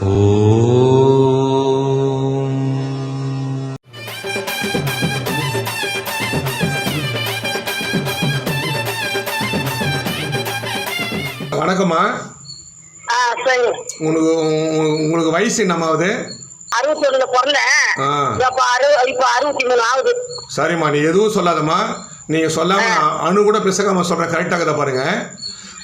வணக்கம்மா. ஆ சரி உங்களுக்கு உங்க- உங்களுக்கு வயசு என்னமாவது அறுபத்தி ஒண்ணுல பிறந்தேன். இப்ப அறு இப்ப அறுபத்தி மூணு ஆகுது. சரிம்மா நீ எதுவும் சொல்லாதம்மா. நீங்கள் சொல்லாம அணு கூட பிசகாம சொல்கிறேன் கரெக்டாக பாருங்க.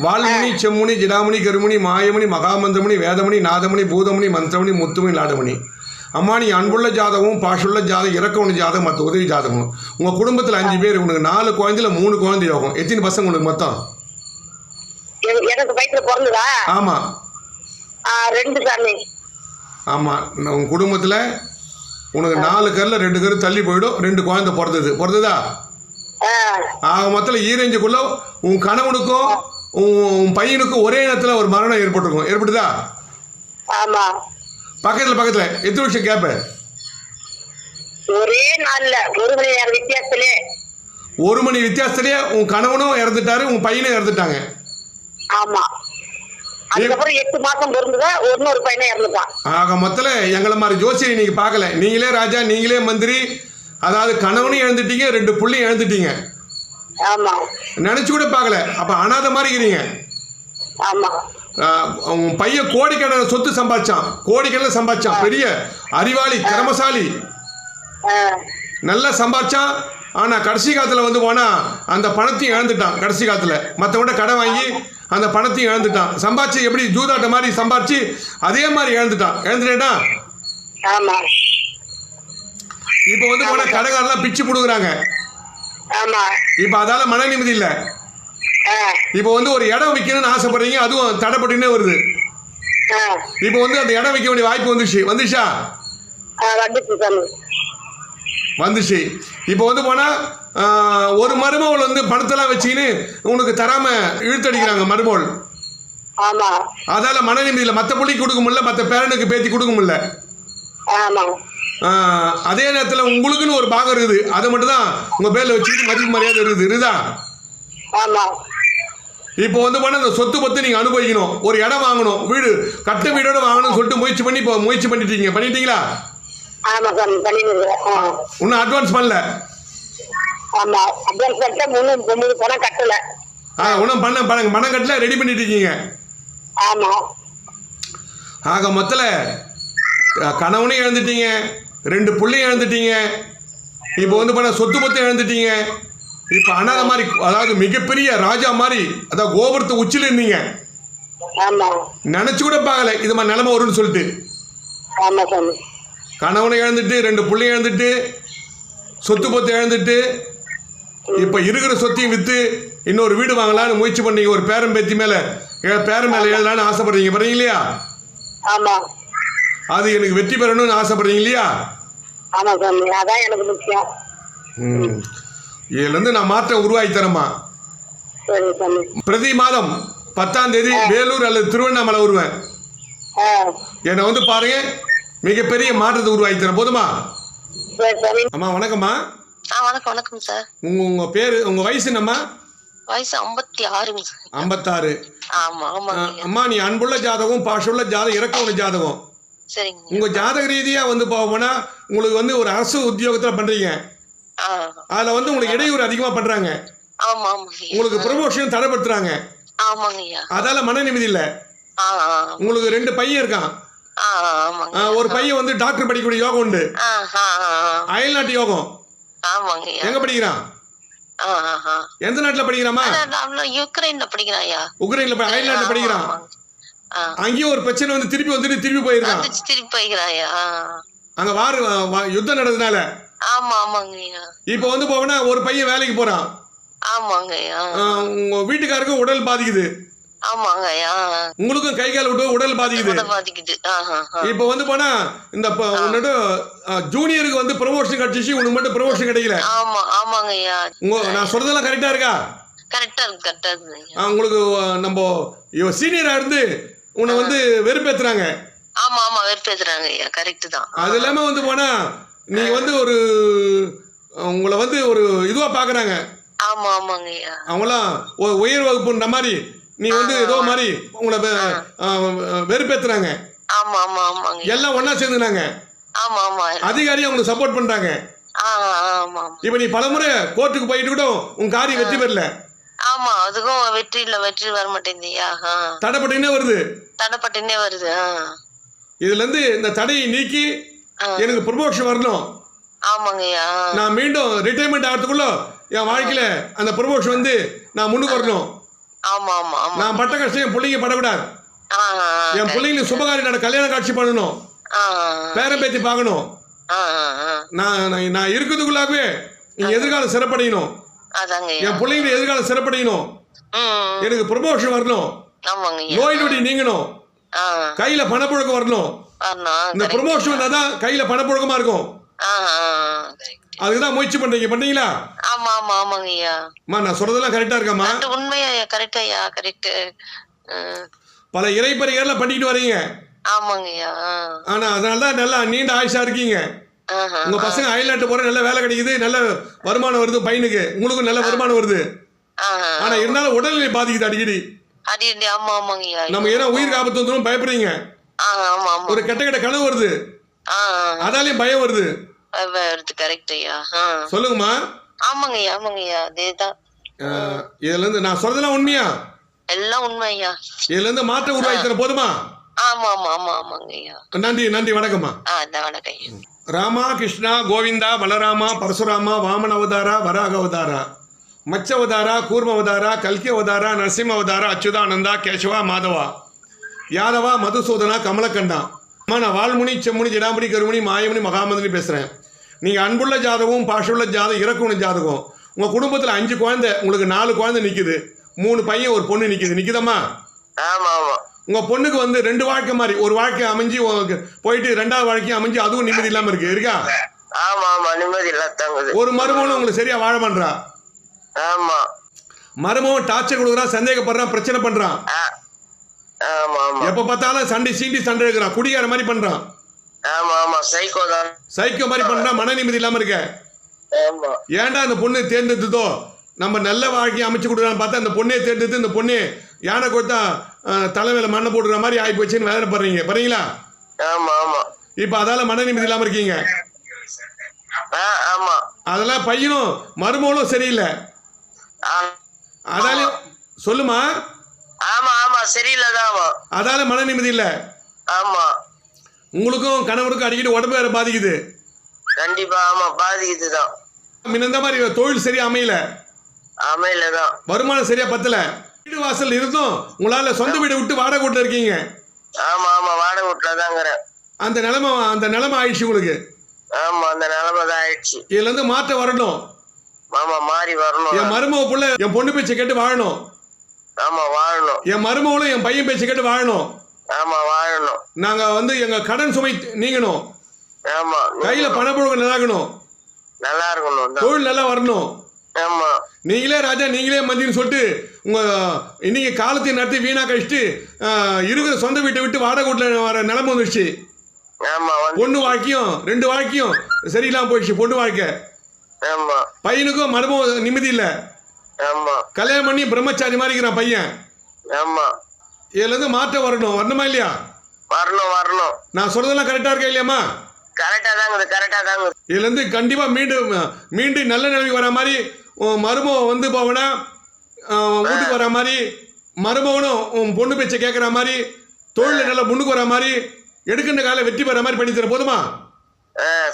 வால்முனி செம்முனி ஜிடாமணி கருமணி மாயமணி மகாமந்திரமணி வேதமணி நாதமணி பூதமணி மந்திரமணி முத்துமணி லாடமணி அம்மா நீ அன்புள்ள ஜாதகம் பாஷுள்ள ஜாதகம் இறக்கவணி ஜாதகம் மற்ற உதவி ஜாதகம் உங்கள் குடும்பத்தில் அஞ்சு பேர் உனக்கு நாலு குழந்தையில மூணு குழந்தை யோகம். எத்தனை பசங்க உனக்கு மொத்தம்? எனக்கு வயிற்றுல பிறந்ததா? ஆமாம் ஆ, ரெண்டு சாமி. ஆமாம் உங்கள் குடும்பத்தில் உனக்கு நாலு கரில் ரெண்டு கரு தள்ளி போயிடும். ரெண்டு குழந்தை பிறந்தது. பிறந்ததா? ஆ, ஆக மொத்தத்தில் ஈரஞ்சுக்குள்ள உன் கணவனுக்கும் உன் பையனுக்கும் ஒரே நேரத்தில் ஒரு மரணம் ஏற்பட்டிருக்கும். ஏற்படுதா ஆமா. பக்கத்தில் பக்கத்தில். எத்தனை வருஷம் கேப்பு ஒரே நாள்ல. ஒரு மணி நேரம் வித்தியாசத்திலே. ஒரு மணி வித்தியாசத்துலேயே உன் கணவனும் இறந்துட்டாரு உன் பையனும் இறந்துட்டாங்க. ஆமா. அதுக்கப்புறம் எட்டு மாசம் பிறந்ததா இன்னொரு பையனை இறந்துட்டான். ஆக மொத்தத்தில் எங்களை மாதிரி ஜோசியை நீங்கள் பார்க்கல. நீங்களே ராஜா நீங்களே மந்திரி அதாவது கணவனையும் இழந்துட்டீங்க ரெண்டு புள்ளையும் இழந்துட்டீங்க. ஆமா. நினச்சி கூட பார்க்கல. அப்போ அனாதை மாதிரி இருக்கிறீங்க ஆமா. உன் பையன் கோடிக்கணக்கான சொத்து சம்பாதிச்சான். கோடிக்கணக்கில் சம்பாதிச்சான். பெரிய அறிவாளி திறமசாலி. நல்லா சம்பாதிச்சான். ஆனால் கடைசி காலத்தில் வந்து போனால் அந்த பணத்தையும் இழந்துட்டான். கடைசி காலத்தில். மற்றவங்க கடன் வாங்கி அந்த பணத்தையும் இழந்துட்டான். சம்பாதிச்சு எப்படி ஜூதாட்ட மாதிரி சம்பாதிச்சு அதே மாதிரி இழந்துட்டான். இழந்துட்டேன்னா? ஆமா. இப்போ வந்து போனால் கடைக்காரெல்லாம் பிச்சு பிடுங்குறாங்க. ஆமா இப்போ அதால மன நிம்மதி இல்லை. இப்போ வந்து ஒரு இடம் விற்கணும்னு ஆசைப்படுறீங்க அதுவும் தடைப்பட்டுனே வருது. இப்போ வந்து அந்த இடம் விற்க வேண்டிய வாய்ப்பு வந்துச்சு. வந்துச்சா? வந்துச்சு இப்போ வந்து போனால் ஒரு மருமகள் வந்து பணத்தெல்லாம் வச்சுக்கின்னு உனக்கு தராமல் இழுத்தடிக்கிறாங்க மருமகள். அதால மன நிம்மதியில் மற்ற புள்ளிக்கு கொடுக்க முடியல மற்ற பேரனுக்கு பேத்தி கொடுக்க முடியல. அதே நேரத்தில் உங்களுக்குன்னு ஒரு பாகம் இருக்குது. அதை மட்டும் தான் உங்கள் பேரில் வச்சுக்கிட்டு மதிப்பு மரியாதை இருக்குது. இருக்குதா? இப்போ வந்து போனால் அந்த சொத்து பத்து நீங்கள் அனுபவிக்கணும். ஒரு இடம் வாங்கணும். வீடு கட்ட வீடோட வாங்கணும்னு சொல்லிட்டு முயற்சி பண்ணி இப்போ முயற்சி பண்ணிட்டீங்க பண்ணிட்டீங்களா? இன்னும் அட்வான்ஸ் பண்ணல? ஆ இன்னும் பண்ண பணம் பணம் கட்டல ரெடி பண்ணிட்டு இருக்கீங்க ஆக மொத்தல கணவனையும் இழந்துட்டீங்க. ரெண்டு பிள்ளையும் இழந்துட்டீங்க. இப்போ வந்து பண்ண சொத்து பத்து இழந்துட்டீங்க. இப்போ அனாத மாதிரி அதாவது மிகப்பெரிய ராஜா மாதிரி அதாவது கோபுரத்து உச்சியில் இருந்தீங்க. நினச்சி கூட பார்க்கல இது மாதிரி நிலைமை வரும்னு சொல்லிட்டு. கணவனை இழந்துட்டு ரெண்டு பிள்ளையும் இழந்துட்டு சொத்து பத்து இழந்துட்டு இப்போ இருக்கிற சொத்தையும் விற்று இன்னொரு வீடு வாங்கலாம்னு முயற்சி பண்ணீங்க. ஒரு பேரன் பேத்தி மேலே பேரன் மேலே எழுதலான்னு ஆசைப்படுறீங்க. பாருங்க இல்லையா? அது எனக்கு வெற்றி பெறணும்னு ஆசைப்படுறீங்க இல்லையா? ஆமா சாமி அதான் எனக்கு முக்கியம். ம். இதுலேருந்து நான் மாற்றம் உருவாக்கி சரி சாமி. பிரதி மாதம் பத்தாம் தேதி வேலூர் அல்லது திருவண்ணாமலை வருவேன். ஆ. என்னை வந்து பாருங்க மிகப்பெரிய மாற்றத்தை உருவாக்கி தரேன் போதுமா? சரி சாமி. அம்மா வணக்கம்மா. ஆ வணக்கம் வணக்கம் சார். உங்க உங்க பேரு உங்க வயசு என்னம்மா? வயசு ஐம்பத்தி ஆறுங்க ஐம்பத்தாறு. ஆமா அஹ், அம்மா நீ அன்புள்ள ஜாதகம் பாஷுள்ள ஜாதகம் இறக்கவுள்ள ஜாதகம். உங்க ஜாதக ரீதியா வந்து போனா உங்களுக்கு வந்து ஒரு அரசு உத்தியோகத்துல பண்றீங்க. அதுல வந்து உங்களுக்கு இடையூறு அதிகமா பண்றாங்க. உங்களுக்கு ப்ரொமோஷன் தடைப்படுத்துறாங்க அதால மன நிம்மதி இல்ல. உங்களுக்கு ரெண்டு பையன் இருக்கான். ஒரு பையன் வந்து டாக்டர் படிக்கக்கூடிய யோகம் உண்டு. அயல்நாட்டு யோகம். எங்க படிக்கிறான்? எந்த நாட்டுல படிக்கிறாமா? யுக்ரைன்ல படிக்கிறேன் உக்ரைன்ல அயல்நாட்டுல படிக்கிறான். அங்கேயும் ஒரு பிரச்சனை வந்து திருப்பி வந்துட்டு திருப்பி போயிருக்கான். திருப்பி ஆ. அங்க வாரு யுத்தம் நடந்ததுனால. ஆமா ஆமாங்க ஐயா இப்போ வந்து போனா ஒரு பையன் வேலைக்கு போறான். ஆமாங்க ஐயா அஹ், உங்க வீட்டுக்காருக்கும் உடல் பாதிக்குது. ஆமாங்க ஐயா உங்களுக்கும் கை கால் விட்டு உடல் பாதிக்குது. பாதிக்குது. இப்போ வந்து போனா இந்த உன்னோட ஜூனியருக்கு வந்து ப்ரொமோஷன் கிடைச்சிச்சு உனக்கு மட்டும் ப்ரொமோஷன் கிடைக்கல. ஆமா ஆமாங்க உங்க நான் சொல்றதெல்லாம் கரெக்டா இருக்கா? கரெக்டா இருக்கு கரெக்டா இருக்கு உங்களுக்கு நம்ம சீனியரா இருந்து உன்னை வந்து வெறுப்பேத்துறாங்க. ஆமா ஆமா வெறுப்பேத்துறாங்க ஐயா. கரெக்ட் தான். அது இல்லாம வந்து போனா நீங்க வந்து ஒரு உங்களை வந்து ஒரு இதுவா பாக்குறாங்க. ஆமா ஆமாங்க ஐயா. அவங்களாம் உயர் வகுப்புன்ற மாதிரி நீ வந்து ஏதோ மாதிரி உங்களை வெறுப்பேத்துறாங்க. ஆமா ஆமா ஆமாங்க. எல்லாம் ஒண்ணா சேர்ந்துனாங்க. ஆமா ஆமா. அதிகாரி அவங்களுக்கு சப்போர்ட் பண்றாங்க. இப்ப நீ பலமுறை கோர்ட்டுக்கு போயிட்டு கூட உன் காரியம் வெற்றி பெறல. ஆமா அதுக்கும் வெற்றி இல்ல வெற்றி வர மாட்டேங்குதுயா தடைப்பட்டுனே வருது. தடைப்பட்டுனே வருது இதுல இருந்து இந்த தடையை நீக்கி. எனக்கு ப்ரொமோஷன் வரணும். ஆமாங்கய்யா. நான் மீண்டும் ரிட்டைர்மெண்ட் ஆகிறதுக்குள்ள என் வாழ்க்கையில அந்த ப்ரொமோஷன் வந்து நான் முன்னுக்கு வரணும். ஆமா ஆமா நான் பட்ட கஷ்டம் என் பிள்ளைங்க படக்கூடாது. என் பிள்ளைங்களுக்கு சுபகாரி நட கல்யாண காட்சி பண்ணணும். பேரன் பேத்தி பார்க்கணும். நான் நான் இருக்கிறதுக்குள்ளாகவே எதிர்காலம் சிறப்படையணும். என் பிள்ளைங்க எதிர்காலம் சிறப்படையணும். எனக்கு ப்ரொமோஷன் வரணும். நோய் நொடி நீங்கணும். கையில பணப்புழக்கம் வரணும். இந்த. ப்ரொமோஷன் வந்தால் தான் கையில பணப்புழக்கமா இருக்கும். ஆ ஆ correct. அதுக்கு தான் முயற்சி பண்றீங்க. பண்ணீங்களா? ஆமா ஆமா ஆமாங்கய்யா அம்மா நான் சொல்றதெல்லாம் கரெக்டா இருக்காம்மா அது உண்மையா கரெக்ட் ஐயா கரெக்ட் பல இறைப்பறிகள்லாம் பண்ணிட்டு வரீங்க. ஆமாங்கய்யா ஆ. ஆனா அதனால தான் நல்லா நீண்ட ஆயுஷா இருக்கீங்க. உங்க பசங்க அயல்நாட்டு போற நல்ல வேலை கிடைக்குது நல்ல வருமானம் வருது பையனுக்கு. உங்களுக்கும் நல்ல வருமானம் வருது. ஆனா இருந்தாலும் உடல்நிலை பாதிக்குது அடிக்கடி. நம்ம ஏன்னா உயிர் ஆபத்து வந்துடும் பயப்படுறீங்க. ஒரு கெட்ட கெட்ட கனவு வருது. அதாலையும் பயம் வருது. கரெக்ட் ஐயா. சொல்லுங்கம்மா. ஆமாங்கய்யா அதேதான். அஹ், இதுல இருந்து நான் சொல்றதெல்லாம் உண்மையா? எல்லாம் உண்மை ஐயா. இதுல இருந்து மாற்றம் உருவாக்கி தர போதுமா? ஆமா ஆமா ஆமா ஆமாங்கய்யா நன்றி நன்றி வணக்கம்மா. ஆ வணக்கம் ஐயா. ராமா கிருஷ்ணா கோவிந்தா பலராமா பரசுராமா வாமன அவதாரா வராக அவதாரா? மச்ச அவதாரா கூர்ம அவதாரா கல்கி அவதாரா நரசிம்ம அவதாரா அச்சுதானந்தா கேசவா மாதவா? யாதவா மதுசூதனா கமலக்கண்டா அம்மா நான் வால்முனி செம்முனி ஜடாமுனி கருமுனி மாயமுனி மகாமந்திரி பேசுகிறேன் நீங்கள் அன்புள்ள ஜாதகம் பாஷுள்ள ஜாதகம் இறக்குண ஜாதகம். உங்கள் குடும்பத்தில் அஞ்சு குழந்தை உங்களுக்கு நாலு குழந்தை நிற்குது மூணு பையன் ஒரு பொண்ணு நிற்குது நிற்குதம்மா ஆமா ஆமா. உங்கள் பொண்ணுக்கு வந்து ரெண்டு வாழ்க்கை மாதிரி ஒரு வாழ்க்கை அமைஞ்சு போயிட்டு ரெண்டாவது வாழ்க்கையும் அமைஞ்சு அதுவும் நிம்மதி இல்லாமல் இருக்கு இருக்கா? ஆமா ஆமா நிம்மதி ஒரு மருமகனும் உங்களுக்கு சரியா வாழ பண்றா ஆமா. மருமகன் டார்ச்சர் கொடுக்குறான் சந்தேகப்படுறான் பிரச்சனை பண்றான். எப்ப பார்த்தாலும் சண்டை சீண்டி சண்டை எடுக்கிறான் குடிகார மாதிரி பண்றான். ஆமா ஆமா சைக்கோ தான். சைக்கோ மாதிரி பண்றான் மன நிம்மதி இல்லாம இருக்க. ஏன்டா அந்த பொண்ணு தேர்ந்தெடுத்ததோ? நம்ம நல்ல வாழ்க்கையை அமைச்சு கொடுக்குறான்னு பார்த்தா அந்த பொண்ணே தேர்ந்தெடுத்து இந்த பொண்ணு யானை கொடுத்தா தலைமையில மண்ணை போடுற மாதிரி ஆகி போச்சுன்னு வேதனை படுறீங்க பாருங்களா இப்போ அதால மன நிம்மதி இல்லாம இருக்கீங்க. அதெல்லாம் பையனும் மருமகளும் சரியில்லை. அதால சொல்லுமா? ஆமா ஆமா. சரியில்லைதான் அதால மன நிம்மதி இல்லை. ஆமா. உங்களுக்கும் கணவருக்கும் அடிக்கடி உடம்பு வேற பாதிக்குது. கண்டிப்பா ஆமா. பாதிக்குதுதான் முன்ன மாதிரி தொழில் சரியா அமையல. அமையலதான் வருமானம் சரியா பத்தல. வீடு வாசல் இருந்தும். உங்களால சொந்த வீடை விட்டு வாடகை வீட்டுல இருக்கீங்க. ஆமா ஆமா வாடகை வீட்டுலதாங்கிறேன் அந்த நிலைமை அந்த நிலைமை ஆயிடுச்சு உங்களுக்கு? ஆமா அந்த நிலைமை தான் ஆயிடுச்சு. இதுல இருந்து மாற்றம் வரணும். ஆமா மாறி வரணும். என் மருமக புள்ள என் பொண்ணு பேச்சை கேட்டு வாழணும். ஆமா வாழணும். என் மருமகளும் என் பையன் பேச்சை கேட்டு வாழணும். ஆமா வாழணும். நாங்க வந்து எங்க கடன் சுமை நீங்கணும். ஆமா கையில பணப்புழக்கம் நல்லா இருக்கணும் தான். தொழில் நல்லா வரணும். ஆமா. நீங்களே ராஜா நீங்களே மந்திரின்னு சொல்லிட்டு உங்க இன்னைக்கு காலத்தை நடத்தி வீணா கழிச்சுட்டு இருக்கிற சொந்த வீட்டை விட்டு வாடகை வீட்டில் வர நிலைமை வந்துடுச்சு பொண்ணு வாழ்க்கையும் ரெண்டு வாழ்க்கையும் சரியில்லாம போயிடுச்சு பொண்ணு வாழ்க்கை. பையனுக்கும் மருமகம் நிம்மதி இல்லை. கல்யாணம் பண்ணி பிரம்மச்சாரி மாதிரி இருக்கிறான் பையன். இதுல இருந்து மாற்றம் வரணும். வரணுமா இல்லையா? வரணும் வரணும். நான் சொல்றதெல்லாம் கரெக்டா இருக்கா இல்லையாம்மா? கரெக்டா தாங்குது கரெக்டா தாங்குது. இதுல இருந்து கண்டிப்பா மீண்டும் மீண்டும் நல்ல நிலைமைக்கு வர மாதிரி உன் மருமகன் வந்து போவனா? வீட்டுக்கு வர மாதிரி மருமகனும் உன் பொண்ணு பேச்சை கேட்குற மாதிரி தொழில் நல்லா முன்னுக்கு வர மாதிரி எடுக்கின்ற கால வெற்றி பெற மாதிரி பண்ணி தர போதுமா?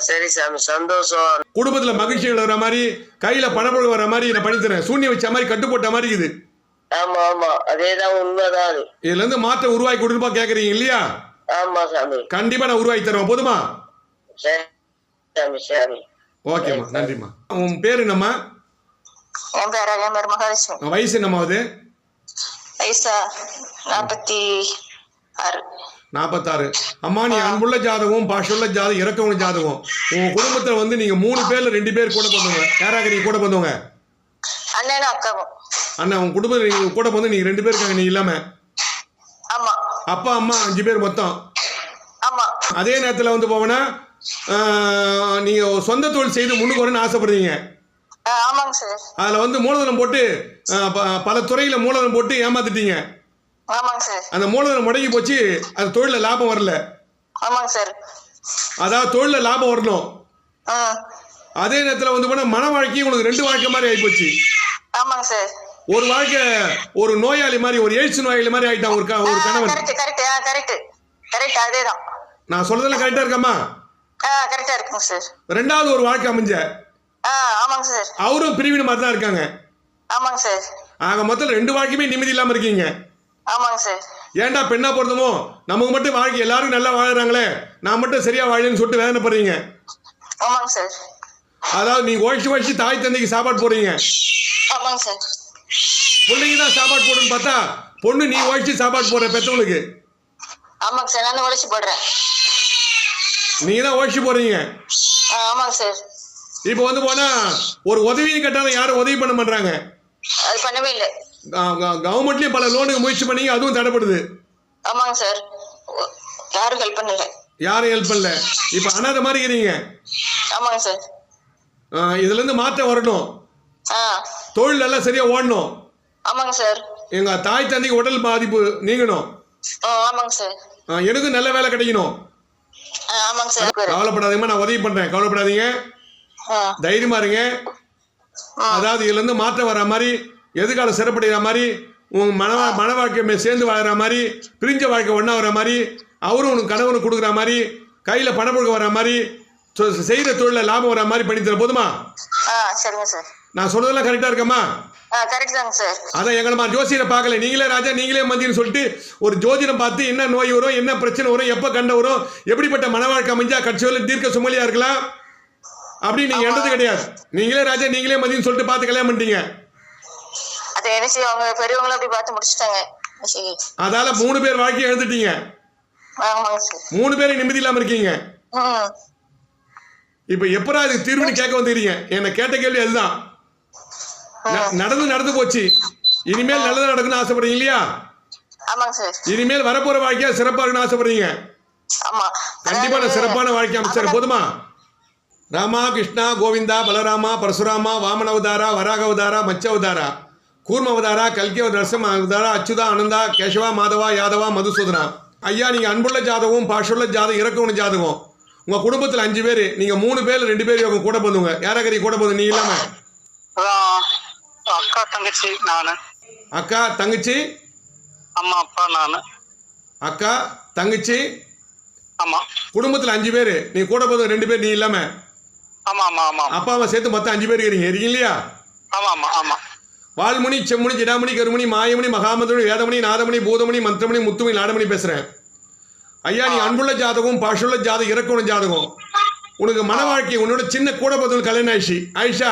சரி சாமி சந்தோஷம். குடும்பத்துல மகிழ்ச்சிகள் வர மாதிரி கையில பணப்பொழுது வர மாதிரி நான் பண்ணி தரேன். சூன்யம் வச்ச மாதிரி கட்டு போட்ட மாதிரி இருக்குது. ஆமா ஆமா அதேதான் உண்மைதான் இதுல இருந்து மாற்றம் உருவாக்கி கொடுப்பா கேக்குறீங்க இல்லையா? ஆமா சாமி. கண்டிப்பா நான் உருவாக்கி தருவேன். போதுமா? சரி சாமி சரி. ஓகேம்மா நன்றிம்மா. உன் பேர் என்னம்மா? என் பேர் என் பேர் மகாலட்சுமி வயசு என்னம்மா அது வயசா நாற்பத்தி ஆறு. நாற்பத்தாறு அம்மா நீ அன்புள்ள ஜாதகம் பாஷுள்ள ஜாதகம் இறக்கவுள்ள ஜாதகம் உங்க குடும்பத்துல வந்து நீங்க மூணு பேர்ல ரெண்டு பேர் கூட பிறந்தவங்க. யாராக நீங்க கூட பிறந்தவங்க? அண்ணனும் அக்காவும். அண்ணா உங்க குடும்பத்துல நீங்க கூட பிறந்து நீங்க ரெண்டு பேர் இருக்காங்க நீ இல்லாம? ஆமா. அப்பா அம்மா அஞ்சு பேர் மொத்தம்? ஆமா. அதே நேரத்துல வந்து போவனா நீங்க சொந்த தொழில் செய்து முன்னுக்கு வரணும்னு ஆசைப்படுறீங்க. அதுல வந்து மூலதனம் போட்டு பல துறையில மூலதனம் போட்டு ஏமாத்திட்டீங்க. அந்த மூலதனம் முடங்கி போச்சு அது தொழிலில் லாபம் வரல. ஆமாங்க சார். அதாவது தொழிலில் லாபம் வரணும். அதே நேரத்தில் வந்து போனால் மன வாழ்க்கையும் உனக்கு ரெண்டு வாழ்க்கை மாதிரி ஆகிப்போச்சு ஆமாங்க சார். ஒரு வாழ்க்கை ஒரு நோயாளி மாதிரி ஒரு எய்ட்ஸ் நோயாளி மாதிரி ஆகிட்டான் ஒரு ஒரு கணவன். கரெக்ட் கரெக்ட் கரெக்ட் கரெக்ட் அதே தான் நான் சொல்றதெல்லாம் கரெக்டாக இருக்கம்மா ஆ கரெக்டா இருக்குங்க சார். ரெண்டாவது ஒரு வாழ்க்கை அமைஞ்ச அவரும் பிரிவின மாதிரி தான் இருக்காங்க. ஆமாங்க சார். ஆக மொத்தம் ரெண்டு வாழ்க்கையுமே நிம்மதி இல்லாமல் இருக்கீங்க. ஆமாங்க சார். ஏன்டா பெண்ணா பொறுத்தமோ நமக்கு மட்டும் வாழ்க்கை எல்லாரும் நல்லா வாழுறாங்களே. நான் மட்டும் சரியா வாழலன்னு சொல்லிட்டு வேதனைப்படுறீங்க. ஆமாங்க சார். அதாவது நீ உழைச்சி உழைச்சி தாய் தந்தைக்கு சாப்பாடு போடுறீங்க. ஆமாங்க சார். பிள்ளைங்க தான் சாப்பாடு போடுன்னு பார்த்தா பொண்ணு நீ உழைச்சி சாப்பாடு போடுற பெற்றவங்களுக்கு ஆமாங்க சார் நான் உழைச்சி போடுறேன். நீங்க தான் உழைச்சி போடுறீங்க. ஆ ஆமாங்க சார். இப்போ வந்து போனா ஒரு உதவியும் கேட்டாலும் யாரும் உதவி பண்ண மாட்டாங்க பண்ணவே இல்லை. கவர்மெண்ட்லயும் பல லோனுக்கு முயற்சி பண்ணீங்க அதுவும் தடைப்படுது ஆமாங்க சார். யாரும் ஹெல்ப் பண்ணல. யாரும் ஹெல்ப் பண்ணல. இப்போ அனாதை மாதிரி இருக்கிறீங்க ஆமாங்க சார். இதுல இருந்து மாற்றம் வரணும். தொழில் எல்லாம் சரியா ஓடணும். ஆமாங்க சார். எங்க தாய் தந்தைக்கு உடல் பாதிப்பு நீங்கணும். ஆமாங்க சார். எனக்கும் நல்ல வேலை கிடைக்கணும். ஆமாங்க சார். கவலைப்படாதீங்கம்மா நான் உதவி பண்றேன். கவலைப்படாதீங்க. தைரியமா இருங்க. அதாவது இதுல இருந்து மாற்றம் வர மாதிரி எதிர்காலம் சிறப்படைகிற மாதிரி உங்க மன மன வாழ்க்கை சேர்ந்து வாழற மாதிரி பிரிஞ்ச வாழ்க்கை ஒன்றா வர மாதிரி அவரும் உனக்கு கணவனுக்கு கொடுக்குற மாதிரி கையில் பணம் கொடுக்க வர மாதிரி சொ- செய்யற தொழிலில் லாபம் வர மாதிரி பண்ணி தர போதுமா? நான் சொல்றதெல்லாம் கரெக்ட் சார். அதான் எங்களை ஜோசியரை பார்க்கல. நீங்களே ராஜா நீங்களே மந்தின்னு சொல்லிட்டு ஒரு ஜோதிடம் பார்த்து என்ன நோய் வரும் என்ன பிரச்சனை வரும் எப்போ கண்ட வரும் எப்படிப்பட்ட மன வாழ்க்கை அமைஞ்சா கட்சியில் தீர்க்க சுமலியா இருக்கலாம்? அப்படி நீங்க எண்டது கிடையாது. நீங்களே ராஜா நீங்களே மதின்னு சொல்லிட்டு பார்த்து கல்யாணம் பண்ணிட்டீங்க. அது என்ன செய்ய அவங்க பெரியவங்களும் அப்படி பார்த்து முடிச்சிட்டாங்க. அதால மூணு பேர் வாழ்க்கையை எழுந்துட்டீங்க மூணு பேரும் நிம்மதி இல்லாம இருக்கீங்க. இப்ப எப்பரா அதுக்கு தீர்வுன்னு கேட்க வந்துக்கிறீங்க என்ன கேட்ட கேள்வி அதுதான். நடந்து நடந்து போச்சு. இனிமேல் நல்லது நடக்குன்னு ஆசைப்படுறீங்க இல்லையா? இனிமேல் வரப்போற வாழ்க்கையா சிறப்பா இருக்குன்னு ஆசைப்படுறீங்க. கண்டிப்பா நான் சிறப்பான வாழ்க்கை அமைச்சர் போதுமா? ராமா கிருஷ்ணா கோவிந்தா பலராமா பரசுராமா வாமன அவதாரா வராக அவதாரா மச்ச அவதாரா கூர்ம அவதாரா கல்கி நரசிம்ம அவதாரா அச்சுதா அனந்தா கேசவா மாதவா யாதவா மதுசூதனா. ஐயா நீங்க அன்புள்ள ஜாதகம் பாஷுள்ள ஜாதகம் இறக்கவன ஜாதகம். உங்க குடும்பத்துல அஞ்சு பேர் நீங்க மூணு பேர் ரெண்டு பேர் உங்க கூட போதுங்க யாராக்கறி கூட போதும் நீ இல்லாம? அதான் அக்கா தங்கச்சி நானு. அக்கா தங்கச்சி? அம்மா அப்பா நானு. அக்கா தங்கச்சி? ஆமா. குடும்பத்துல அஞ்சு பேர் நீ கூட போதும் ரெண்டு பேர் நீ இல்லாம? ஆமா ஆமா ஆமா அப்பாவை சேர்த்து மொத்தம் அஞ்சு பேர் இருக்கிறீங்க இல்லையா? வால்முனி செம்முனி ஜிடாமணி கருமணி மாயமணி மகாமந்திரமணி வேதமணி நாதமணி பூதமணி மந்திரமணி முத்துமணி நாடமணி பேசுறேன். ஐயா நீ அன்புள்ள ஜாதகம் பாஷுள்ள ஜாதகம் இறக்கண ஜாதகம். உனக்கு மன வாழ்க்கை உன்னோட சின்ன கூட பதில் கல்யாணம் ஆயிடுச்சு. ஆயிஷா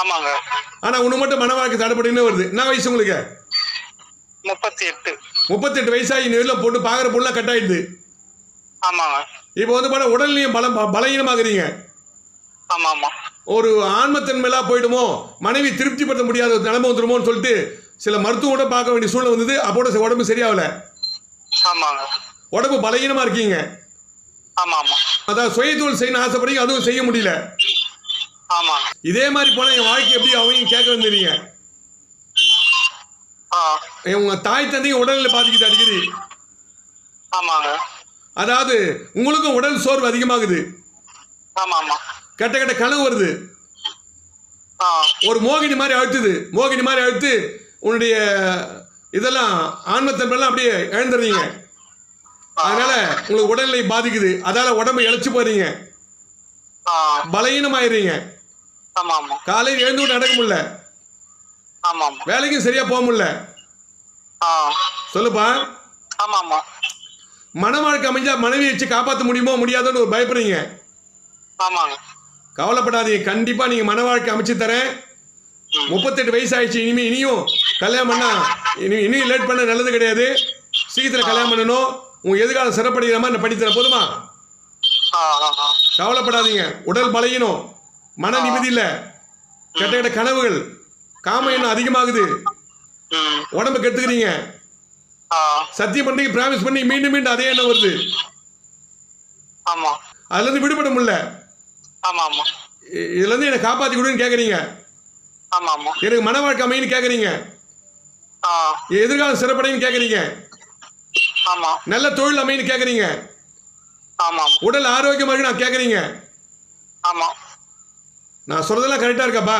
ஆமாங்க. ஆனா உனக்கு மட்டும் மன வாழ்க்கை தடைப்பட்டுன்னு வருது. என்ன வயசு உங்களுக்கு? முப்பத்தி எட்டு முப்பத்தெட்டு வயசாகி இன்னும் பொண்ணு பார்க்குற பொண்ணு கட் ஆயிடுது. ஆமாங்க. இப்போ வந்து பார்த்தா உடல்லையும் பலம் ஆமா ஒரு ஆன்மத்தன்மையெல்லாம் போயிடுமோ? மனைவி திருப்திப்படுத்த முடியாத ஒரு நிலைமை வந்துருமோன்னு சொல்லிட்டு சில மருத்துவம் கூட பார்க்க வேண்டிய சூழ்நிலை வந்தது. அப்போட உடம்பு சரியாகல. ஆமாங்க. உடம்பு பலகீனமா இருக்கீங்க. அதான் சுயதொழில் செய்யணும்னு ஆசைப்படுறீங்க அதுவும் செய்ய முடியல. இதே மாதிரி போனால் என் வாழ்க்கை எப்படி அவங்க கேட்க வந்துடுறீங்க ஆ. உங்க தாய் தந்தையும் உடல்நிலை பாதிக்குது அடிக்கடி ஆமாங்க. அதாவது உங்களுக்கும் உடல் சோர்வு அதிகமாகுது. கெட்ட கெட்ட கனவு வருது. ஒரு மோகினி மாதிரி அழுத்துது. மோகினி மாதிரி அழுத்து உன்னுடைய இதெல்லாம் ஆன்மத்தன்மையெல்லாம் அப்படியே இழந்துடுறீங்க அதனால உங்களுக்கு உடல்நிலை பாதிக்குது. அதால உடம்பு இழைச்சு போறீங்க. ஆ. பலகீனமாயிடுறீங்க ஆமா ஆமா காலையில் எழுந்து நடக்க முடியல. வேலைக்கும் சரியா போக முடியல. சொல்லுப்பா. மன வாழ்க்கை அமைஞ்சா மனைவி வச்சு காப்பாற்ற முடியுமோ முடியாதோன்னு ஒரு பயப்படுறீங்க. ஆமாங்க. கவலைப்படாதீங்க. கண்டிப்பா நீங்க மன வாழ்க்கை அமைச்சு தரேன். முப்பத்தெட்டு வயசு ஆயிடுச்சு இனிமே இனியும் கல்யாணம் பண்ணா இனி இனியும் லேட் பண்ண நல்லது கிடையாது. சீக்கிரத்தில் கல்யாணம் பண்ணணும். உங்க எதிர்காலம் சிறப்படைகிற மாதிரி நான் பண்ணித்தரேன் போதுமா? கவலைப்படாதீங்க. உடல் பலகீனம் மன நிம்மதி இல்லை. கெட்ட கெட்ட கனவுகள். காம எண்ணம் அதிகமாகுது. உடம்பு கெடுத்துக்கிறீங்க. ஆ. சத்தியம் பண்ணி பிராமிஸ் பண்ணி மீண்டும் மீண்டும் அதே எண்ணம் வருது. ஆமா. அதுலேருந்து விடுபட முடியல. ஆமா ஆமா இ- இதுலேருந்து என்னை காப்பாற்றி கொடுன்னு கேட்குறீங்க ஆமா ஆமா எனக்கு மன வாழ்க்கை அமைன்னு கேட்குறீங்க ஆ. எதிர்காலம் சிறப்படைன்னு கேட்குறீங்க ஆமா. நல்ல தொழில் அமைன்னு கேட்குறீங்க ஆமா உடல் ஆரோக்கியமாக இருக்கு நான் கேட்குறீங்க ஆமா. நான் சொல்றதெல்லாம் கரெக்டாக இருக்காப்பா.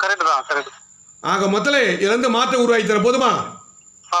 கரெக்ட் தான் கரெக்ட் ஆக மொத்தல இறந்து மாற்றம் உருவாக்கி தர போதுமா? ஆ.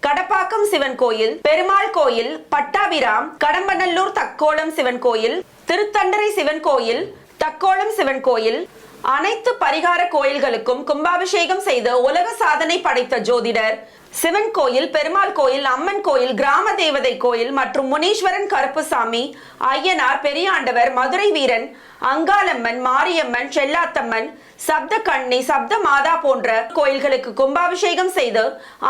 கடப்பாக்கம் சிவன் கோயில் பெருமாள் கோயில் பட்டாபிராம் கடம்பநல்லூர் தக்கோலம் சிவன் கோயில் திருத்தண்டரை சிவன் கோயில் தக்கோலம் சிவன் கோயில் அனைத்து பரிகார கோயில்களுக்கும் கும்பாபிஷேகம் செய்து உலக சாதனை படைத்த ஜோதிடர் சிவன் கோயில் பெருமாள் கோயில் அம்மன் கோயில் கிராம தேவதை கோயில் மற்றும் முனீஸ்வரன் கருப்புசாமி ஐயனார் பெரியாண்டவர் மதுரை வீரன் அங்காளம்மன் மாரியம்மன் செல்லாத்தம்மன் சப்த கண்ணி சப்த மாதா போன்ற கோயில்களுக்கு கும்பாபிஷேகம் செய்து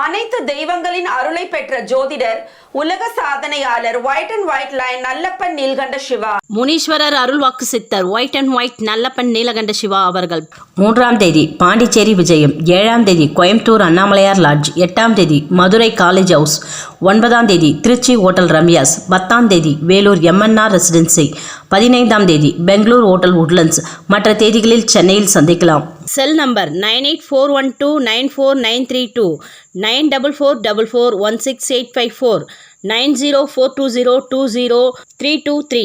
அனைத்து தெய்வங்களின் அருளை பெற்ற ஜோதிடர் உலக சாதனையாளர் white and white line Nallappan Neelkanda Siva. Muneeswarar அருள்வாக்கு சித்தர் white and white Nallappan Neelakanda Siva அவர்கள். மூன்றாம் தேதி பாண்டிச்சேரி விஜயம். ஏழாம் தேதி கோயம்புத்தூர் அண்ணாமலையார் லாட்ஜ் எட்டாம் தேதி மதுரை காலேஜ் ஹவுஸ் ஒன்பதாம் தேதி திருச்சி ஹோட்டல் ரம்யாஸ் பத்தாம் தேதி வேலூர் எம்என்ஆர் ரெசிடென்சி பதினைந்தாம் தேதி பெங்களூர் ஹோட்டல் உட்லண்ட்ஸ் மற்ற தேதிகளில் சென்னையில் சந்திக்கலாம். Cell number nine eight four one two nine four nine three two nine double four double four one six eight five four nine zero four two zero two zero three two three.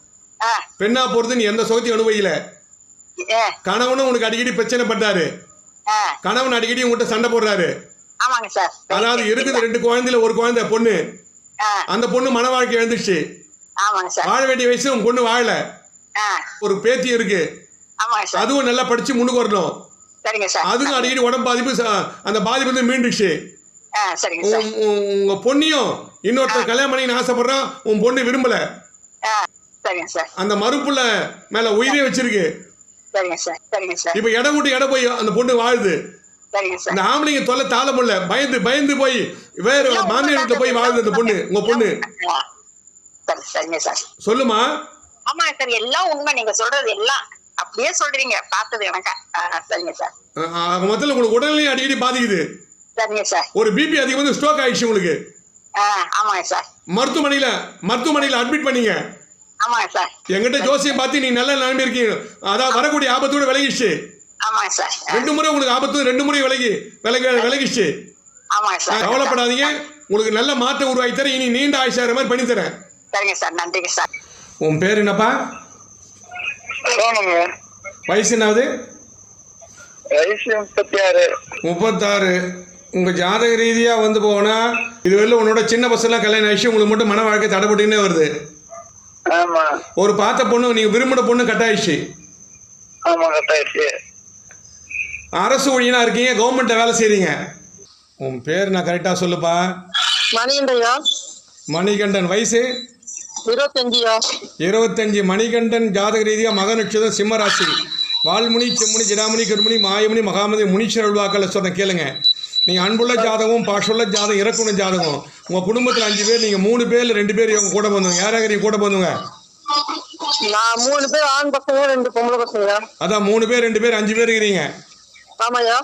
பெண்ணா பொறுத்து நீ எந்த சுகத்தையும் அனுபவிக்கல. கணவனும் உனக்கு அடிக்கடி பிரச்சனை பண்றாரு ஆ, கணவன் அடிக்கடி உங்ககிட்ட சண்டை போடுறாரு. அதாவது இருக்குது ரெண்டு குழந்தையில ஒரு குழந்தை பொண்ணு. அந்த பொண்ணு மன வாழ்க்கை எழுந்துச்சு வாழ வேண்டிய வயசு உன் பொண்ணு வாழல. ஒரு பேத்தி இருக்கு. அதுவும் நல்லா படிச்சு முன்னுக்கு வரணும். அதுக்கும் அடிக்கடி உடம்பு பாதிப்பு அந்த பாதிப்பு வந்து மீண்டுச்சு உங்க பொண்ணையும் இன்னொருத்தர் கல்யாணம் பண்ணி ஆசைப்படுறான். உன் பொண்ணு விரும்பல. சரிங்க சார். அந்த மறுப்புல மேல உயிரே வச்சிருக்கு. சரிங்க சார் சரிங்க சார். இப்ப இடம் விட்டு இடம் போய் அந்த பொண்ணு வாழுது. சரிங்க சார். அந்த ஆம்பளைங்க தொல்லை தாழ முடியல. பயந்து பயந்து போய் வேற மாமியார் வீட்டுல போய் வாழுது அந்த பொண்ணு உங்க பொண்ணு. சரிங்க சார். சொல்லுமா? ஆமா சார் எல்லாம் உண்மை. நீங்க சொல்றது எல்லாம் அப்படியே சொல்றீங்க. பார்த்தது எனக்கு. சரிங்க சார். மொத்தத்தில் உங்களுக்கு உடல்நிலையும் அடிக்கடி பாதிக்குது. சரிங்க சார். ஒரு பிபி அதிகம் வந்து ஸ்ட்ரோக் ஆயிடுச்சு உங்களுக்கு. ஆமாங்க சார். மருத்துவமனையில் மருத்துவமனையில் அட்மிட் பண்ணீங்க. எங்கிட்ட ஜோசியம் பார்த்து நீ நல்ல நிலைமை இருக்கீங்க. அதான் வரக்கூடிய ஆபத்தோட ஆ, ரெண்டு முறை உங்களுக்கு ஆபத்து ரெண்டு முறை விலகி விலகி சார். கவலைப்படாதீங்க. உங்களுக்கு நல்ல மாற்றம் உருவாக்கி தரேன். இனி நீண்ட ஆயுஷார மாதிரி பண்ணி தரேன். சரிங்க சார். நன்றிங்க சார். உன் பேர் என்னப்பா? வயசு என்னாவது வயசு முப்பத்தாறு. உங்கள் ஜாதக ரீதியாக வந்து போனால் இது வெளில உன்னோட சின்ன பசங்களாம் கல்யாணம் ஆயிடுச்சு உங்களுக்கு மட்டும் மன வாழ்க்கை தடைப்பட்டுன்னே வருது. ஒரு பார்த்த பொண்ணு நீங்கள் விரும்பின பொண்ணு கட்டாயிடுச்சு. ஆமா அரசு ஊழியனாக இருக்கீங்க கவர்மெண்ட்டில் வேலை செய்கிறீங்க உன் பேர் நான் கரெக்டாக சொல்லுப்பா. மணிகண்டன் வயசு? இருபத்தஞ்சியா. இருபத்தஞ்சு மணிகண்டன் ஜாதக ரீதியாக மக நட்சத்திரம் சிம்மராசி. வால்முனி செம்முனி ஜடாமுனி கருமுனி மாயமுனி மகாமதி முனீஸ்வர உருவாக்கல சொன்ன கேளுங்க. நீங்கள் அன்புள்ள ஜாதகம் பாஷுள்ள ஜாதகம் இறக்குன ஜாதகம் உங்கள் குடும்பத்தில் அஞ்சு பேர் நீங்கள் மூணு பேர் ரெண்டு பேர் இவங்க கூட வந்தவங்க யாராக நீங்கள் கூட வந்தவங்க நான் மூணு பேர் ஆண் பசங்க ரெண்டு பொம்பளை பசங்க. அதான் மூணு பேர் ரெண்டு பேர் அஞ்சு பேர் இருக்கிறீங்க. ஆமாயா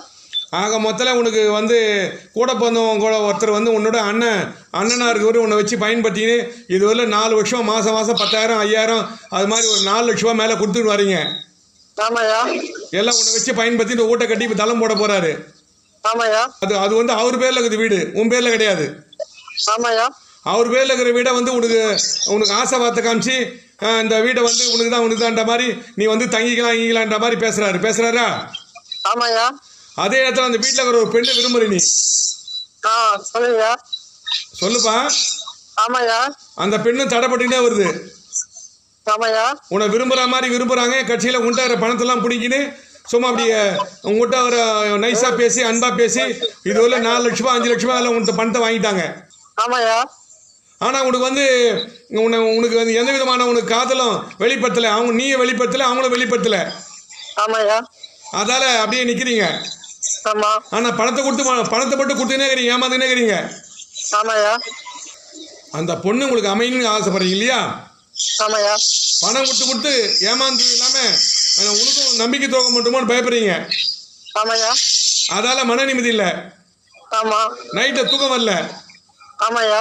ஆக மொத்தத்தில் உனக்கு வந்து கூட பிறந்தவங்க கூட ஒருத்தர் வந்து உன்னோட அண்ணன் அண்ணனாக இருக்கவர் உன்னை வச்சு பயன்படுத்தின்னு இதுவரை நாலு வருஷம் மாதம் மாதம் பத்தாயிரம் ஐயாயிரம் அது மாதிரி ஒரு நாலு லட்ச ரூபா மேலே கொடுத்துட்டு வரீங்க. எல்லாம் உன்னை வச்சு பயன்படுத்தி இந்த வீட்டை கட்டி இப்போ தளம் போட போகிறாரு ஆமாயா அது அது வந்து அவர் பேரில் இருக்குது வீடு. உன் பேரில் கிடையாது. ஆமாயா அவர் பேரில் இருக்கிற வீடை வந்து உனக்கு உனக்கு ஆசை வார்த்தை காமிச்சு இந்த வீடை வந்து உனக்கு தான் உனக்கு தான்ன்ற மாதிரி நீ வந்து தங்கிக்கலாம் இங்கிக்கலான்ற மாதிரி பேசுகிறாரு பேசுகிறாரா ஆமாயா அதே இடத்துல அந்த வீட்டில் இருக்கிற ஒரு பெண்ணை விரும்புற நீ. ஆ சொல்லுங்கய்யா சொல்லுப்பா. ஆமாயா அந்த பெண்ணும் தடைப்பட்டுக்கிட்டே வருது. ஆமாயா உன்னை விரும்புகிற மாதிரி விரும்புகிறாங்க கட்சியில் இருக்கிற பணத்தெல்லாம் பிடிக்கின்னு சும்மா அப்படியே உங்ககிட்ட ஒரு நைஸாக பேசி அன்பாக பேசி இது உள்ள நாலு லட்ச அஞ்சு லட்ச ரூபா உன்கிட்ட பணத்தை வாங்கிட்டாங்க. ஆமாயா ஆனால் உனக்கு வந்து உன்னை உனக்கு வந்து எந்த விதமான உனக்கு காதலும் வெளிப்படுத்தலை. அவங்க நீயும் வெளிப்படுத்தலை அவங்களும் வெளிப்படுத்தலை. ஆமாயா அதால் அப்படியே நிற்கிறீங்க ஆமா. ஆனால் பணத்தை கொடுத்து பணத்தை மட்டும் கொடுத்துனே இருக்கிறீங்க ஏமாந்துனே இருக்கிறீங்க. ஆமாயா அந்த பொண்ணு உங்களுக்கு அமையணும்னு ஆசைப்படுறீங்க இல்லையா? ஆமாயா பணம் கொடுத்து கொடுத்து ஏமாந்தது இல்லாமல் உனக்கும் நம்பிக்கை துரோகம் மட்டுமோன்னு பயப்படுறீங்க. ஆமாயா அதால் மன நிம்மதி இல்லை. ஆமா. நைட்டில் தூக்கம் வரல. ஆமாயா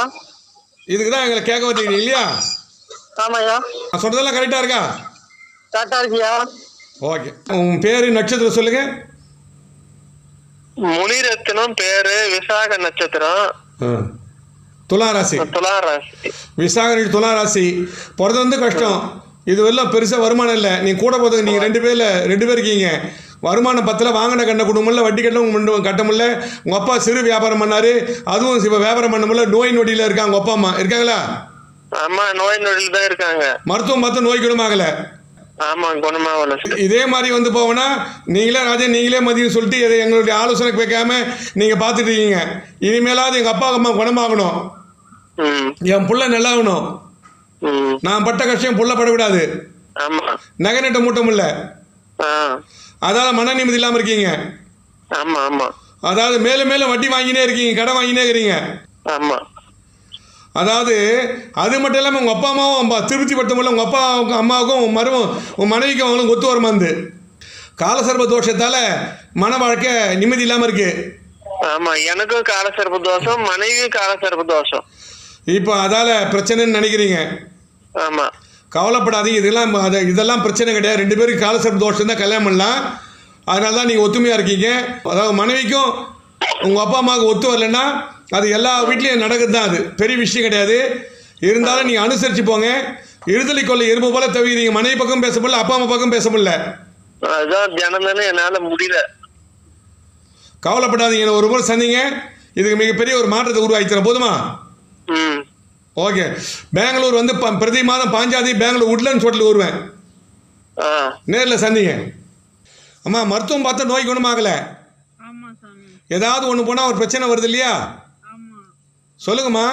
இதுக்கு தான் எங்களை கேட்க வந்தீங்க இல்லையா? ஆமாயா நான் சொல்கிறதெல்லாம் கரெக்டாக இருக்கா? கரெக்டா இருக்கியா? ஓகே. உன் பேர் நட்சத்திரம் சொல்லுங்கள் முனிரத்னம் பேரு விசாக நட்சத்திரம். துலா ராசி துளாராசி. விசாகரி துலா ராசி பிறந்து வந்து கஷ்டம். இது வரலாம் பெருசாக வருமானம் இல்லை. நீ கூட போகிறது நீங்கள் ரெண்டு பேரில் ரெண்டு பேர் இருக்கீங்க. வருமானம் பத்தில் வாங்கின கண்ட குடும்பம்ல வட்டி கட்டவும் முண்டு- கட்ட முடியல. உங்கள் அப்பா சிறு வியாபாரம் பண்ணார். அதுவும் இப்போ வியாபாரம் பண்ண முடியல நோய் நொடியில் இருக்காங்க உங்கள் அப்பா அம்மா. இருக்காங்களா? ஆமா நோய் நொடியில் தான் இருக்காங்க. மருத்துவம் பார்த்து நோய் குணமாகலை ஆமா குணமாவல இதே மாதிரி வந்து போவோன்னா நீங்களே ராஜா நீங்களே மதியம் சொல்லிட்டு இதை எங்களுடைய ஆலோசனை கேட்காம நீங்கள் பார்த்துட்டு இருக்கீங்க. இனிமேலாவது எங்கள் அப்பா அம்மா குணமாகணும். என் புள்ள நல்லாகணும். நான் பட்ட கஷ்டம் புள்ள படக்கூடாது ஆமா. நகை நட்ட மூட்டம் இல்லை. அதால் மன நிம்மதி இல்லாமல் இருக்கீங்க. ஆமா ஆமா. அதாவது மேலும் மேலும் வட்டி வாங்கினே இருக்கீங்க கடன் வாங்கினே இருக்கிறீங்க. ஆமா. அதாவது அது மட்டும் இல்லாமல் உங்கள் அப்பா அம்மாவும் அம்மா திருப்தி படுத்த முடியல உங்கள் அப்பா அம்மாவுக்கும் உன் மருமம் உன் மனைவிக்கும் அவங்களும் ஒத்து வரமாந்து காலசர்ப தோஷத்தால் மன வாழ்க்கை நிம்மதி இல்லாமல் இருக்குது ஆமா எனக்கும் காலசர்ப தோஷம் மனைவியும் காலசர்ப தோஷம். இப்போ அதால் பிரச்சனைன்னு நினைக்கிறீங்க? ஆமா. கவலைப்படாதீங்க இதெல்லாம் அது இதெல்லாம் பிரச்சனை கிடையாது. ரெண்டு பேருக்கு காலசர்ப தோஷம் தான் கல்யாணம் பண்ணலாம். அதனால தான் நீங்கள் ஒத்துமையாக இருக்கீங்க. அதாவது மனைவிக்கும் உங்கள் அப்பா அம்மாவுக்கு ஒத்து வரலைன்னா அது எல்லா வீட்லேயும் நடக்குது தான் அது. பெரிய விஷயம் கிடையாது. இருந்தாலும் நீங்கள் அனுசரித்து போங்க. இருதலை கொள்ள எறும்பு போல தவிக்கிறீங்க மனைவி பக்கம் பேச முடியல அப்பா அம்மா பக்கம் பேச முடியல. என்னால முடியல. கவலைப்படாதீங்க ஒரு முறை சந்திங்க. இதுக்கு மிகப்பெரிய ஒரு மாற்றத்தை உருவாக்கி தரேன் போதுமா? ஓகே. பெங்களூர் வந்து ப- பிரதி மாதம் பாஞ்சாதி பெங்களூர் உட்லண்ட்ஸ் ஹோட்டலுக்கு வருவேன். ஆ. நேரில் சந்திங்க. அம்மா மருத்துவம் பார்த்தா நோய் குணமாகலை. ஆமா சாமி. ஏதாவது ஒன்று போனால் ஒரு பிரச்சனை வருது இல்லையா? ஆமா. சொல்லுங்கம்மா.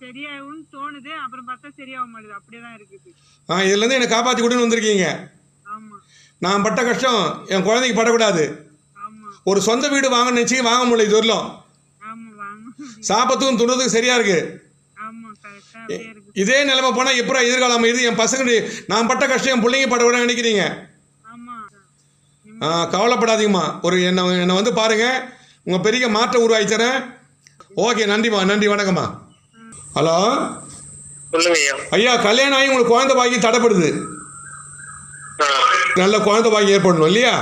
சரியாகும்னு தோணுது அப்புறம் பார்த்தா சரியாக மாட்டேது. அப்படியே தான் இருக்குது. ஆ இதுலேருந்து என்னை காப்பாற்றி கொடுன்னு வந்திருக்கீங்க. ஆமா. நான் பட்ட கஷ்டம் என் குழந்தைக்கு படக்கூடாது. ஆமா. ஒரு சொந்த வீடு வாங்க நினச்சி வாங்க முடியல இது வரலாம். ஆமா வாங்க சாப்பத்துக்கும் துணுறதுக்கும் சரியாக இருக்குது ஆமா கரெக்டா அப்படியே இருக்கு இதே நிலைமை போனால் எப்பறம் எதிர்காலம் அமையுது என் பசங்க நான் பட்ட கஷ்டம் என் பிள்ளைங்க பட விட நினைக்கிறீங்க. கவலைப்படாதீங்கம்மா. ஒரு என்னை என்னை வந்து பாருங்கள் உங்கள் பெரிய மாற்றம் உருவாக்கி தரேன். ஓகே நன்றிம்மா நன்றி வணக்கம்மா. ஹலோ? ஐயா கல்யாணம் ஆகி உங்களுக்கு குழந்தை பாக்கி தடைப்படுது. நல்ல குழந்தை பாக்கி ஏற்படணும் இல்லையா?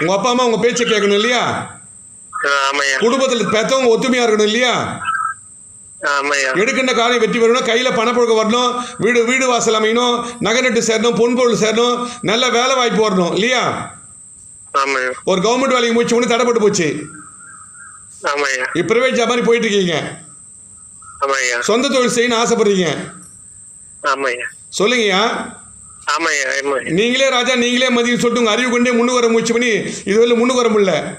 உங்கள் அப்பா அம்மா உங்கள் பேச்சை கேட்கணும் இல்லையா? குடும்பத்தில் பெற்றவங்க ஒத்துமையாக இருக்கணும் இல்லையா? எடுக்கின்ற காரியம் வெற்றி பெறணும். கையில் பணப்புழக்கம் வரணும். வீடு வீடு வாசல் அமையணும். நகை நட்டு சேரணும் பொன் பொருள் சேரணும். நல்ல வேலை வாய்ப்பு வரணும். இல்லையா? ஒரு கவர்மெண்ட் வேலைக்கு முடிச்சு ஒன்று தடைப்பட்டு போச்சு. இப்போ ப்ரைவேட் ஜாப் மாதிரி போயிட்டு இருக்கீங்க. சொந்த தொழில் செய்யணும்னு ஆசைப்படுறீங்க. சொல்லுங்கய்யா. நீங்களே ராஜா நீங்களே மதியம் சொல்லிட்டு உங்கள் அறிவு கொண்டே முன்னுக்கு வர முயற்சி பண்ணி இதுவரை முன்னுக்கு வர முடியல.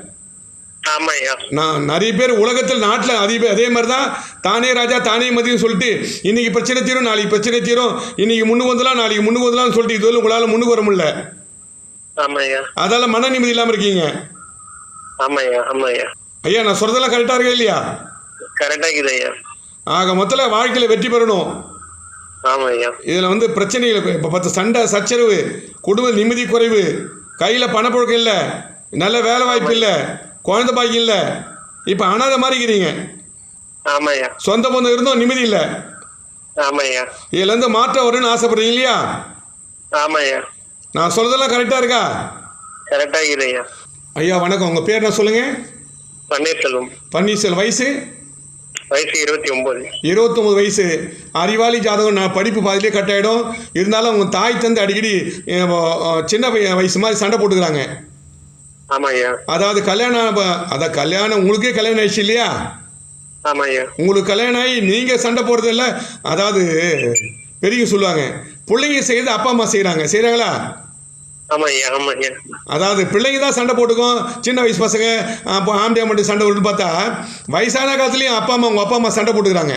நான் நிறைய பேர் உலகத்தில் நாட்டில் அதிக பேர் அதே மாதிரி தான் தானே ராஜா தானே மதியம் சொல்லிட்டு இன்னைக்கு பிரச்சனை தீரும் நாளைக்கு பிரச்சனை தீரும் இன்னைக்கு முன்னுக்கு வந்துடலாம் நாளைக்கு முன்னுக்கு வந்துடலாம்னு சொல்லிட்டு இதுவரை உங்களால் முன்னுக்கு வர முடியல. அதால மன நிம்மதி இல்லாமல் இருக்கீங்க. ஐயா நான் சொல்கிறதெல்லாம் கரெக்டாக இருக்கா இல்லையா? கரெக்டா ஐயா. ஆக மொத்தத்தில் வாழ்க்கையில் வெற்றி பெறணும். இதில் வந்து பிரச்சனைகள் இப்போ பத்து சண்டை சச்சரவு குடும்ப நிம்மதி குறைவு கையில் பணப்புழக்கம் இல்லை நல்ல வேலை வாய்ப்பு இல்லை. குழந்தை பாக்கியம் இல்லை. இப்போ அனாதை மாதிரி இருக்கிறீங்க ஆமா ஐயா சொந்த பந்தம் இருந்தும் நிம்மதி இல்லை. ஆமா ஐயா இதுலேருந்து மாற்றம் வரும்னு ஆசைப்படுறீங்க இல்லையா? ஆமா ஐயா நான் சொல்கிறதெல்லாம் கரெக்டாக இருக்கா? கரெக்டா இருக்குது ஐயா வணக்கம். உங்கள் பேர் என்ன சொல்லுங்கள் பன்னீர்செல்வம். பன்னீர்செல்வம். வயசு? வயசு இருபத்தி ஒன்பது இருபத்தொம்பது வயசு. அறிவாளி ஜாதகம் நான் படிப்பு பாதிலே கட் ஆகிடும் இருந்தாலும் அவங்க தாய் தந்து அடிக்கடி சின்ன பையன் வயசு மாதிரி சண்டை போட்டுக்கிறாங்க. அதாவது கல்யாணம் அதான் கல்யாணம் உங்களுக்கே கல்யாணம் ஆயிடுச்சு இல்லையா? உங்களுக்கு கல்யாணம் ஆகி நீங்கள் சண்டை போடுறது இல்லை அதாவது பெரிய சொல்லுவாங்க பிள்ளைங்க செய்யறது அப்பா அம்மா ஆமா ஐயா அதாவது பிள்ளைங்க தான் சண்டை போட்டுக்கும். சின்ன வயசு பசங்க அப்போ ஆம்படியா மட்டும் சண்டை போட்டுன்னு பார்த்தா வயசான காலத்துலேயும் அப்பா அம்மா உங்கள் அப்பா அம்மா சண்டை போட்டுக்கிறாங்க.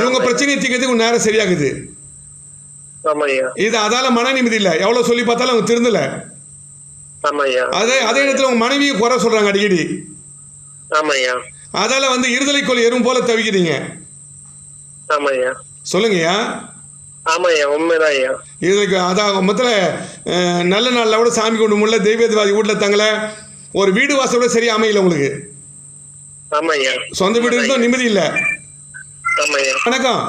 இவங்க பிரச்சனையை தீர்க்கறதுக்கு கொஞ்சம் நேரம் சரியாகுது. இது அதால மன நிம்மதி இல்லை. எவ்வளோ சொல்லி பார்த்தாலும் அவங்க திருந்தல. அதே அதே இடத்துல உங்கள் மனைவியும் குறை சொல்கிறாங்க அடிக்கடி. ஆமா ஐயா அதால் வந்து இருதலைக்கோள் எறும் போல தவிக்கிறீங்க. ஆமா ஐயா சொல்லுங்கய்யா. ஆமா ஐயா உண்மைதான் ஐயா இதுக்கு அதான் மொத்தத்தில் நல்ல நாளில் கூட சாமி கொண்டு முடியல தெய்வதவாதி வீட்டில் தங்கல ஒரு வீடு வாசல் கூட சரியா அமையல உங்களுக்கு. ஆமா ஐயா சொந்த வீடு இருந்தும் நிம்மதி இல்லை. ஆமா ஐயா வணக்கம்.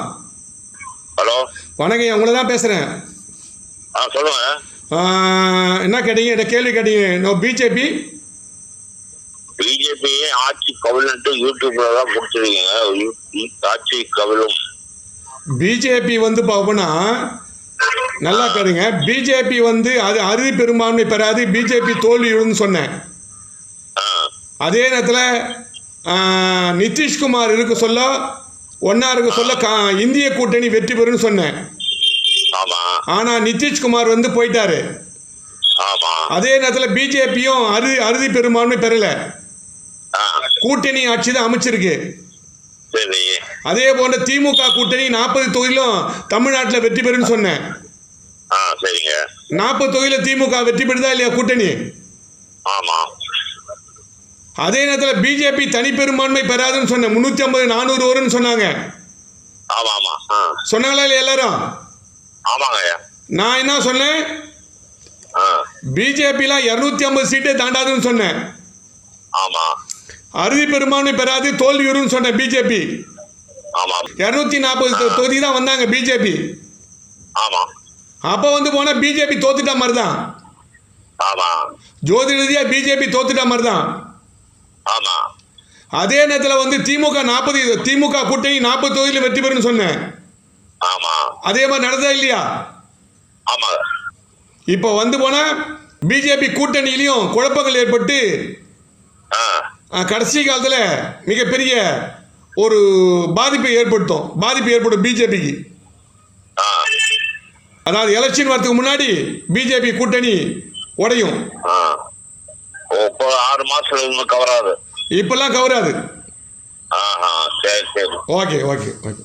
ஹலோ. வணக்கம் உங்களை தான் பேசுகிறேன் ஆ சொல்லுங்க. என்ன கேட்டீங்க? என்ன கேள்வி கேட்டீங்க? நான் பிஜேபி பிஜேபி ஆட்சி கவிழ்ட்டு யூடியூப்ல தான் கொடுத்துருக்கீங்க ஆட்சி கவிழும். பிஜேபி வந்து பார்ப்போம்னா நல்லா கேளுங்க. பிஜேபி வந்து அது அறுதி பெரும்பான்மை பெறாது. பிஜேபி தோல்வியுடன் சொன்னேன். அதே நேரத்தில் நிதிஷ்குமார் இருக்க சொல்ல ஒன்றா இருக்க சொல்ல கா இந்திய கூட்டணி வெற்றி பெறும்னு சொன்னேன். ஆனால் நிதிஷ்குமார் வந்து போயிட்டாரு. அதே நேரத்தில் பிஜேபியும் அறு அறுதி பெரும்பான்மை பெறலை. கூட்டணி ஆட்சி தான் அமைச்சிருக்கு. சரி. அதே போன்ற திமுக கூட்டணி நாற்பது தொகுதியிலும் தமிழ்நாட்டில் வெற்றி பெறும்னு சொன்னேன். ஆ சரிங்க. நாற்பது தொகுதியில் திமுக வெற்றி பெறுதா இல்லையா கூட்டணி? அதே நேரத்தில் பிஜேபி தனிப்பெரும்பான்மை பெறாதுன்னு சொன்னேன். முந்நூற்றி ஐம்பது நானூறு வரும்னு சொன்னாங்க. சொன்னாங்களா இல்லையா எல்லாரும்? ஆமாங்க. நான் என்ன சொன்னேன்? ஆ. பிஜேபிலாம் இரநூத்தி ஐம்பது சீட்டே தாண்டாதுன்னு சொன்னேன். ஆமா. அறுதி பெரும்பான்மை பெறாது தோல்வி வரும்னு சொன்னேன் பிஜேபி. இரநூத்தி நாற்பது தொகுதி தான் வந்தாங்க பிஜேபி. அப்போ வந்து போனால் பிஜேபி தோத்துட்டா மாதிரி தான் ஜோதி ரீதியாக பிஜேபி தோத்துட்டா மாதிரி தான் அதே நேரத்தில் வந்து திமுக நாற்பது திமுக கூட்டணி நாற்பது தொகுதியில் வெற்றி பெறும்னு சொன்னேன். அதே மாதிரி நடந்ததா இல்லையா? இப்போ வந்து போனால் பிஜேபி கூட்டணியிலையும் குழப்பங்கள் ஏற்பட்டு கடைசி காலத்தில் மிகப்பெரிய ஒரு பாதிப்பை ஏற்படுத்தும். பாதிப்பு ஏற்படும் பிஜேபிக்கு. ஆ. அதாவது எலெக்ஷன் வரதுக்கு முன்னாடி பிஜேபி கூட்டணி உடையும். ஆறு மாசத்துல கவராது. இப்பெல்லாம் கவராது. ஆஹா சரி சரி. Okay okay okay.